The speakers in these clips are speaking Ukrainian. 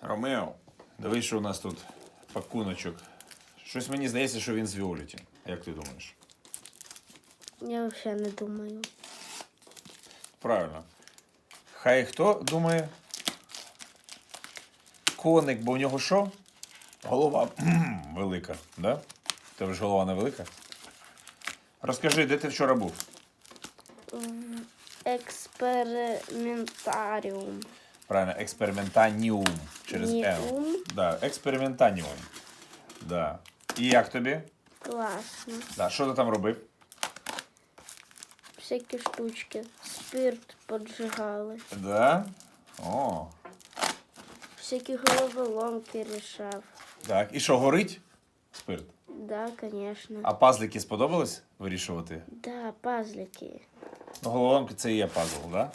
Ромео, дивись, що у нас тут пакуночок. Щось мені здається, що він з Віоліті. Як ти думаєш? Я взагалі не думаю. Правильно. Хай хто думає? Коник, бо у нього що? Голова велика, да? Тебе ж голова не велика? Розкажи, де ти вчора був? Експериментаріум. Правильно, експериментаніум через М. Да, експериментаніум. Да. І як тобі? Класно. Да. Що ти там робив? Всякі штучки. Спирт поджигали. Да? О, Всякі головоломки рішав. так. І що, горить? Спирт. Да, конечно. А пазлики сподобались вирішувати? Да, пазлики. Ну, головоломки це і є пазл, да?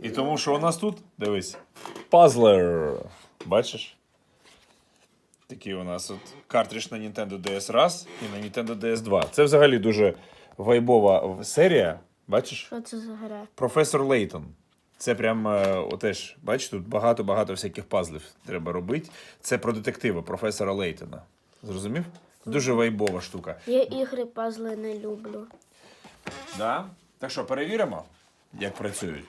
І тому що у нас тут, дивись, пазлер. Бачиш? Такий у нас от картридж на Nintendo DS раз і на Nintendo DS 2. Це взагалі дуже вайбова серія. Бачиш? Що це за гра? Професор Лейтон. Це прям е, отеж, бачиш, тут багато-багато всяких пазлів треба робити. Це про детектива професора Лейтона. Зрозумів? Дуже вайбова штука. Я ігри пазли не люблю. Да? Так що, перевіримо, як працюють.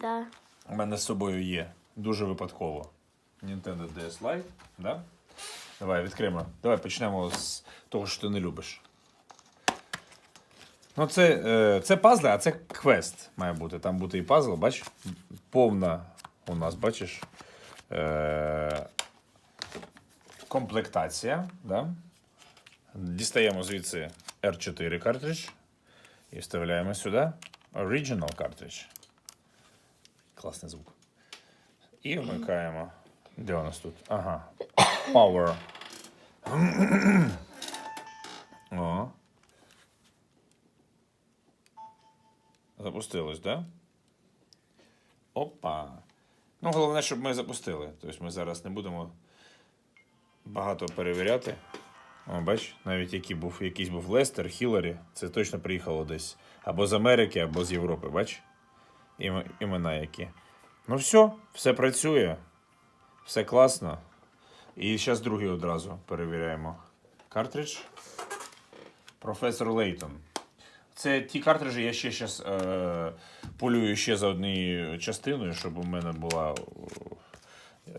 Да. У мене з собою є дуже випадково. Nintendo DS Lite, да? Давай відкриємо. Давай почнемо з того, що ти не любиш. Ну, це, е, це пазли, а це квест має бути. Там бути і пазл, бач? Повна у нас, бачиш. Е, комплектація. Да? Дістаємо звідси R4 картридж і вставляємо сюди Original картридж. Класний звук. І вмикаємо. Де у нас тут? Ага. Power. О. Запустилось, да? Опа. Ну, головне, щоб ми запустили. Тобто ми зараз не будемо багато перевіряти. О, бач, навіть який був, якийсь був Лестер, Хіларі, це точно приїхало десь. Або з Америки, або з Європи, бач? Іме- імена які. Ну все, все працює, все класно. І зараз другий одразу перевіряємо. Картридж. Професор Лейтон. Це ті картриджі, я ще зараз е, полюю ще за однією частиною, щоб у мене була.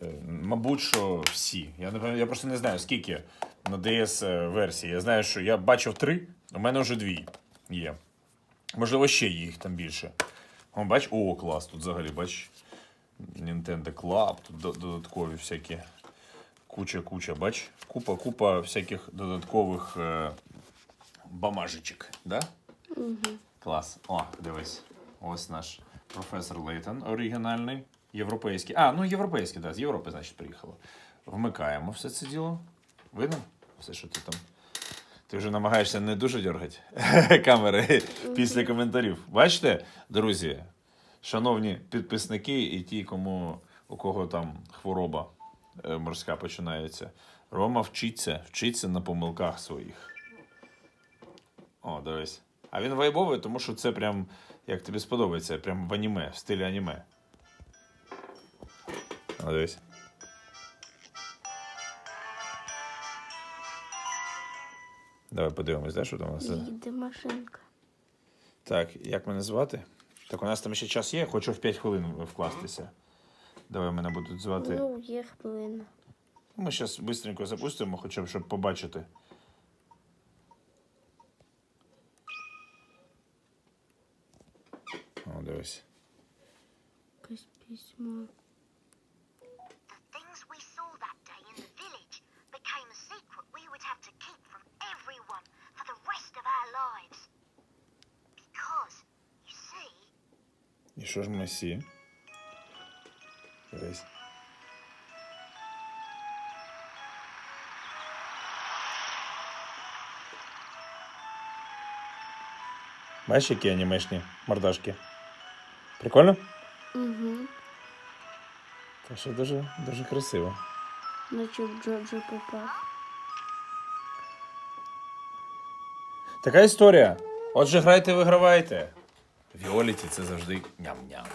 Е, мабуть, що всі. Я, не, я просто не знаю, скільки на DS е, версії. Я знаю, що я бачив три, у мене вже дві є. Можливо, ще їх там більше. О, бач, о, клас, тут взагалі, бач. Nintendo Club, тут додаткові всякі. Куча-куча, бач. Купа-купа всяких додаткових е, бамажечок, да? Угу. Клас. О, дивись. Ось наш професор Лейтон оригінальний. Європейський. А, ну європейський, так, з Європи, значить, приїхало. Вмикаємо все це діло. Видно? Все, що ти там. Ти вже намагаєшся не дуже дергати камери після коментарів. Бачите, друзі, шановні підписники і ті, кому, у кого там хвороба е, морська починається. Рома вчиться, вчиться на помилках своїх. О, дивись. А він вайбовий, тому що це прям, як тобі сподобається, прям в аніме, в стилі аніме. О, дивись. Давай подивимось, да, що там у нас. Їде машинка. Так, як мене звати? Так, у нас там ще час є, хочу в 5 хвилин вкластися. Давай мене будуть звати. Ну, є хвилина. Ми зараз швидко запустимо, хоча б щоб побачити. О, дивись. Якесь письмо. І що ж ми сі? Дивись. Бачиш, які анімешні мордашки? Прикольно? Угу. Та що дуже, дуже красиво. Наче в Джоджо попав. Така історія. Отже, грайте, вигравайте. Віоліті це завжди ням-ням.